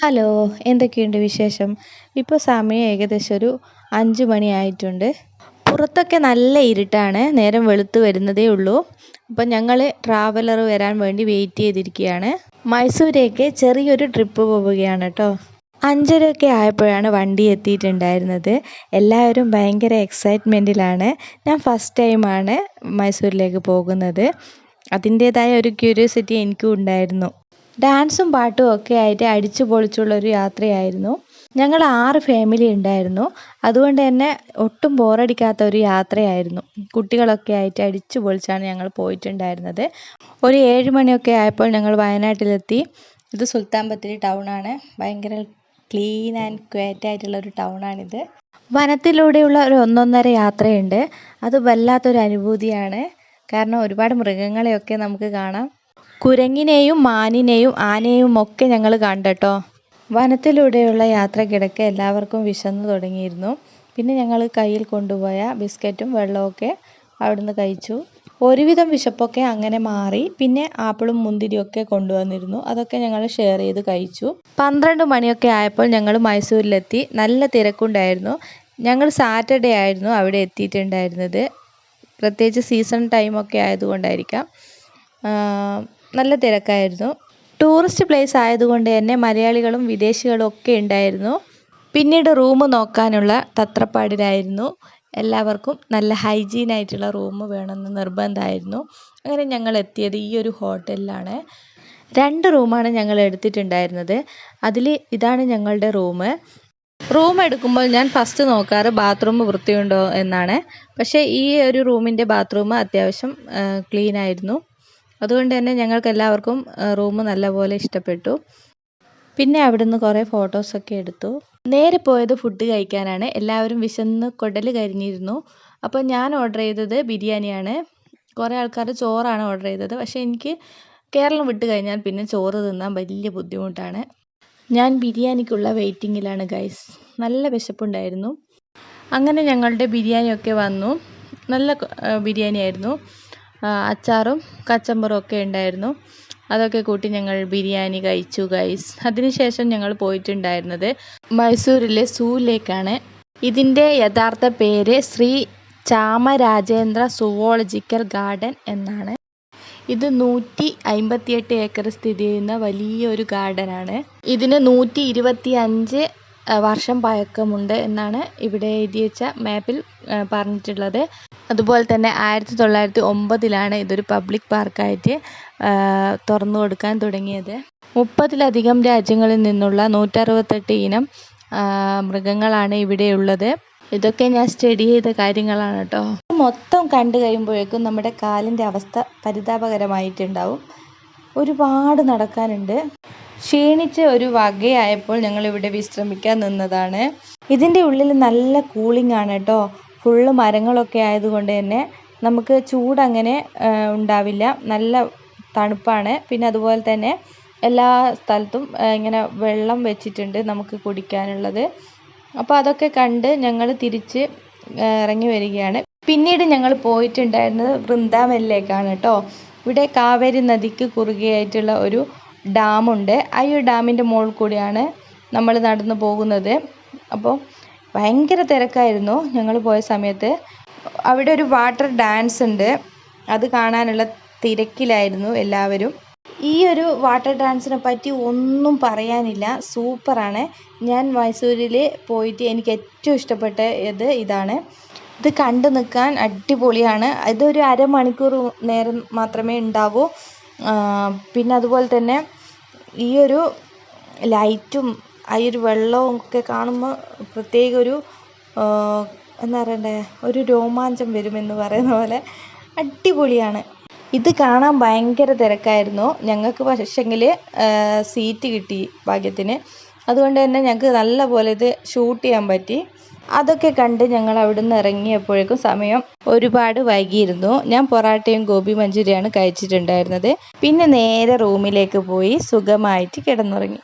Hello എന്തൊക്കെയുണ്ട് വിശേഷം? ഇപ്പോൾ സമയം ഏകദേശം ഒരു അഞ്ച് മണിയായിട്ടുണ്ട് പുറത്തൊക്കെ നല്ല ഇരുട്ടാണ് നേരം വെളുത്ത് വരുന്നതേ ഉള്ളൂ. അപ്പം ഞങ്ങൾ ട്രാവലർ വരാൻ വേണ്ടി വെയിറ്റ് ചെയ്തിരിക്കുകയാണ്. മൈസൂരേക്ക് ചെറിയൊരു ട്രിപ്പ് പോവുകയാണ് കേട്ടോ അഞ്ചരയൊക്കെ ആയപ്പോഴാണ് വണ്ടി എത്തിയിട്ടുണ്ടായിരുന്നത്. എല്ലാവരും ഭയങ്കര എക്സൈറ്റ്മെന്റിലാണ് ഞാൻ ഫസ്റ്റ് ടൈമാണ് മൈസൂരിലേക്ക് പോകുന്നത്. അതിന്റേതായ ഒരു ക്യൂരിയോസിറ്റി എനിക്കും ഉണ്ടായിരുന്നു. ഡാൻസും പാട്ടും ഒക്കെ ആയിട്ട് അടിച്ചു പൊളിച്ചുള്ള ഒരു യാത്രയായിരുന്നു. ഞങ്ങൾ ആറ് ഫാമിലി ഉണ്ടായിരുന്നു. അതുകൊണ്ട് തന്നെ ഒട്ടും ബോറടിക്കാത്ത ഒരു യാത്രയായിരുന്നു. കുട്ടികളൊക്കെ ആയിട്ട് അടിച്ചു പൊളിച്ചാണ് ഞങ്ങൾ പോയിട്ടുണ്ടായിരുന്നത്. ഒരു ഏഴ് മണിയൊക്കെ ആയപ്പോൾ ഞങ്ങൾ വയനാട്ടിലെത്തി. ഇത് സുൽത്താൻ ബത്തേരി ടൗണാണ് ഭയങ്കര ക്ലീൻ ആൻഡ് ക്വയറ്റ് ആയിട്ടുള്ള ഒരു ടൗണാണിത് വനത്തിലൂടെയുള്ള ഒരു ഒന്നൊന്നര യാത്രയുണ്ട്. അത് വല്ലാത്തൊരു അനുഭൂതിയാണ്. കാരണം ഒരുപാട് മൃഗങ്ങളെയൊക്കെ നമുക്ക് കാണാം. കുരങ്ങിനെയും മാനിനെയും ഒക്കെ ഞങ്ങൾ കണ്ടട്ടോ. വനത്തിലൂടെയുള്ള യാത്രക്കിടയ്ക്ക് എല്ലാവർക്കും വിശന്നു തുടങ്ങിയിരുന്നു. പിന്നെ ഞങ്ങൾ കയ്യിൽ കൊണ്ടുപോയ ബിസ്ക്കറ്റും വെള്ളമൊക്കെ അവിടുന്ന് കഴിച്ചു. ഒരുവിധം വിശപ്പൊക്കെ അങ്ങനെ മാറി. പിന്നെ ആപ്പിളും മുന്തിരിയൊക്കെ കൊണ്ടുവന്നിരുന്നു. അതൊക്കെ ഞങ്ങൾ ഷെയർ ചെയ്ത് കഴിച്ചു. പന്ത്രണ്ട് മണിയൊക്കെ ആയപ്പോൾ ഞങ്ങൾ മൈസൂരിലെത്തി. നല്ല തിരക്കുണ്ടായിരുന്നു. ഞങ്ങൾ സാറ്റർഡേ ആയിരുന്നു അവിടെ എത്തിയിട്ടുണ്ടായിരുന്നത്. പ്രത്യേകിച്ച് സീസൺ ടൈമൊക്കെ ആയതുകൊണ്ടായിരിക്കാം. നല്ല തിരക്കായിരുന്നു. ടൂറിസ്റ്റ് പ്ലേസ് ആയതുകൊണ്ട് തന്നെ മലയാളികളും വിദേശികളും ഒക്കെ ഉണ്ടായിരുന്നു. പിന്നീട് റൂം നോക്കാനുള്ള തത്രപ്പാടിലായിരുന്നു. എല്ലാവർക്കും നല്ല ഹൈജീൻ ആയിട്ടുള്ള റൂം വേണമെന്ന് നിർബന്ധമായിരുന്നു. അങ്ങനെ ഞങ്ങൾ എത്തിയത് ഈ ഒരു ഹോട്ടലിലാണ് രണ്ട് റൂമാണ് ഞങ്ങൾ എടുത്തിട്ടുണ്ടായിരുന്നത്. അതിൽ ഇതാണ് ഞങ്ങളുടെ റൂം റൂം എടുക്കുമ്പോൾ ഞാൻ ഫസ്റ്റ് നോക്കാറ് ബാത്റൂം വൃത്തിയുണ്ടോ എന്നാണ്. പക്ഷേ ഈ ഒരു റൂമിന്റെ ബാത്റൂം അത്യാവശ്യം ക്ലീൻ ആയിരുന്നു. അതുകൊണ്ട് തന്നെ ഞങ്ങൾക്ക് എല്ലാവർക്കും റൂം നല്ലപോലെ ഇഷ്ടപ്പെട്ടു. പിന്നെ അവിടുന്ന് കുറേ ഫോട്ടോസൊക്കെ എടുത്തു. നേരെ പോയത് ഫുഡ് കഴിക്കാനാണ്. എല്ലാവരും വിശന്ന് കൊടൽ കരിഞ്ഞിരുന്നു. അപ്പോൾ ഞാൻ ഓർഡർ ചെയ്തത് ബിരിയാണിയാണ്. കുറേ ആൾക്കാർ ചോറാണ് ഓർഡർ ചെയ്തത്. പക്ഷേ എനിക്ക് കേരളം വിട്ട് കഴിഞ്ഞാൽ പിന്നെ ചോറ് തിന്നാൻ വലിയ ബുദ്ധിമുട്ടാണ്. ഞാൻ ബിരിയാണിക്കുള്ള വെയിറ്റിങ്ങിലാണ് ഗൈസ് നല്ല വിശപ്പുണ്ടായിരുന്നു. അങ്ങനെ ഞങ്ങളുടെ ബിരിയാണിയൊക്കെ വന്നു. നല്ല ബിരിയാണി ആയിരുന്നു അച്ചാറും കച്ചമ്പറും ഒക്കെ ഉണ്ടായിരുന്നു. അതൊക്കെ കൂട്ടി ഞങ്ങൾ ബിരിയാണി കഴിച്ചു ഗൈസ് അതിനുശേഷം ഞങ്ങൾ പോയിട്ടുണ്ടായിരുന്നത് മൈസൂരിലെ സൂവിലേക്കാണ് ഇതിന്റെ യഥാർത്ഥ പേര് ശ്രീ ചാമരാജേന്ദ്ര സുവോളജിക്കൽ ഗാർഡൻ എന്നാണ്. ഇത് നൂറ്റി അമ്പത്തിയെട്ട് ഏക്കർ സ്ഥിതി ചെയ്യുന്ന വലിയൊരു ഗാർഡനാണ്. ഇതിന് നൂറ്റി ഇരുപത്തി അഞ്ച് വർഷം പഴക്കമുണ്ട് എന്നാണ് ഇവിടെ എഴുതി വെച്ച മാപ്പിൽ പറഞ്ഞിട്ടുള്ളത്. അതുപോലെ തന്നെ ആയിരത്തി തൊള്ളായിരത്തി ഒമ്പതിലാണ് ഇതൊരു പബ്ലിക് പാർക്കായിട്ട് തുറന്നു കൊടുക്കാൻ തുടങ്ങിയത്. മുപ്പതിലധികം രാജ്യങ്ങളിൽ നിന്നുള്ള നൂറ്ററുപത്തെട്ട് ഇനം മൃഗങ്ങളാണ് ഇവിടെയുള്ളത് ഇതൊക്കെ ഞാൻ സ്റ്റഡി ചെയ്ത കാര്യങ്ങളാണ് കേട്ടോ. മൊത്തം കണ്ടു കഴിയുമ്പോഴേക്കും നമ്മുടെ കാലിന്റെ അവസ്ഥ പരിതാപകരമായിട്ടുണ്ടാവും. ഒരുപാട് നടക്കാനുണ്ട്. ക്ഷീണിച്ച് ഒരു വകയായപ്പോൾ ഞങ്ങൾ ഇവിടെ വിശ്രമിക്കാൻ നിന്നതാണ്. ഇതിന്റെ ഉള്ളിൽ നല്ല കൂളിംഗ് ആണ് കേട്ടോ ഫുള്ള് മരങ്ങളൊക്കെ ആയതുകൊണ്ട് തന്നെ നമുക്ക് ചൂടങ്ങനെ ഉണ്ടാവില്ല. നല്ല തണുപ്പാണ്. പിന്നെ അതുപോലെ തന്നെ എല്ലാ സ്ഥലത്തും ഇങ്ങനെ വെള്ളം വെച്ചിട്ടുണ്ട് നമുക്ക് കുടിക്കാനുള്ളത്. അപ്പോൾ അതൊക്കെ കണ്ട് ഞങ്ങൾ തിരിച്ച് ഇറങ്ങി വരികയാണ്. പിന്നീട് ഞങ്ങൾ പോയിട്ടുണ്ടായിരുന്നത് വൃന്ദാവനിലേക്കാണ് കേട്ടോ ഇവിടെ കാവേരി നദിക്ക് കുറുകെയായിട്ടുള്ള ഒരു ഡാമുണ്ട്. ആ ഒരു ഡാമിന്റെ മുകളിൽ കൂടിയാണ് നമ്മൾ നടന്നു പോകുന്നത്. അപ്പോൾ ഭയങ്കര തിരക്കായിരുന്നു. ഞങ്ങൾ പോയ സമയത്ത് അവിടെ ഒരു വാട്ടർ ഡാൻസ് ഉണ്ട്. അത് കാണാനുള്ള തിരക്കിലായിരുന്നു എല്ലാവരും. ഈ ഒരു വാട്ടർ ഡാൻസിനെ പറ്റി ഒന്നും പറയാനില്ല. സൂപ്പറാണ്. ഞാൻ മൈസൂരിൽ പോയിട്ട് എനിക്ക് ഏറ്റവും ഇഷ്ടപ്പെട്ട ഇത് ഇതാണ്. ഇത് കണ്ടു നിൽക്കാൻ അടിപൊളിയാണ്. ഇതൊരു അരമണിക്കൂർ നേരം മാത്രമേ ഉണ്ടാവൂ. പിന്നെ അതുപോലെ തന്നെ ഈ ഒരു ലൈറ്റും ആ ഒരു വെള്ളവും ഒക്കെ കാണുമ്പോൾ പ്രത്യേക ഒരു എന്താ പറയണ്ടേ ഒരു രോമാഞ്ചം വരുമെന്ന് പറയുന്ന പോലെ അടിപൊളിയാണ്. ഇത് കാണാൻ ഭയങ്കര തിരക്കായിരുന്നു. ഞങ്ങൾക്ക് പക്ഷെങ്കിൽ സീറ്റ് കിട്ടി ഭാഗ്യത്തിന്. അതുകൊണ്ട് തന്നെ ഞങ്ങൾക്ക് നല്ല പോലെ ഇത് ഷൂട്ട് ചെയ്യാൻ പറ്റി. അതൊക്കെ കണ്ട് ഞങ്ങൾ അവിടുന്ന് ഇറങ്ങിയപ്പോഴേക്കും സമയം ഒരുപാട് വൈകിയിരുന്നു. ഞാൻ പൊറാട്ടയും ഗോപി മഞ്ചൂരിയാണ് കഴിച്ചിട്ടുണ്ടായിരുന്നത്. പിന്നെ നേരെ റൂമിലേക്ക് പോയി സുഖമായിട്ട് കിടന്നുറങ്ങി.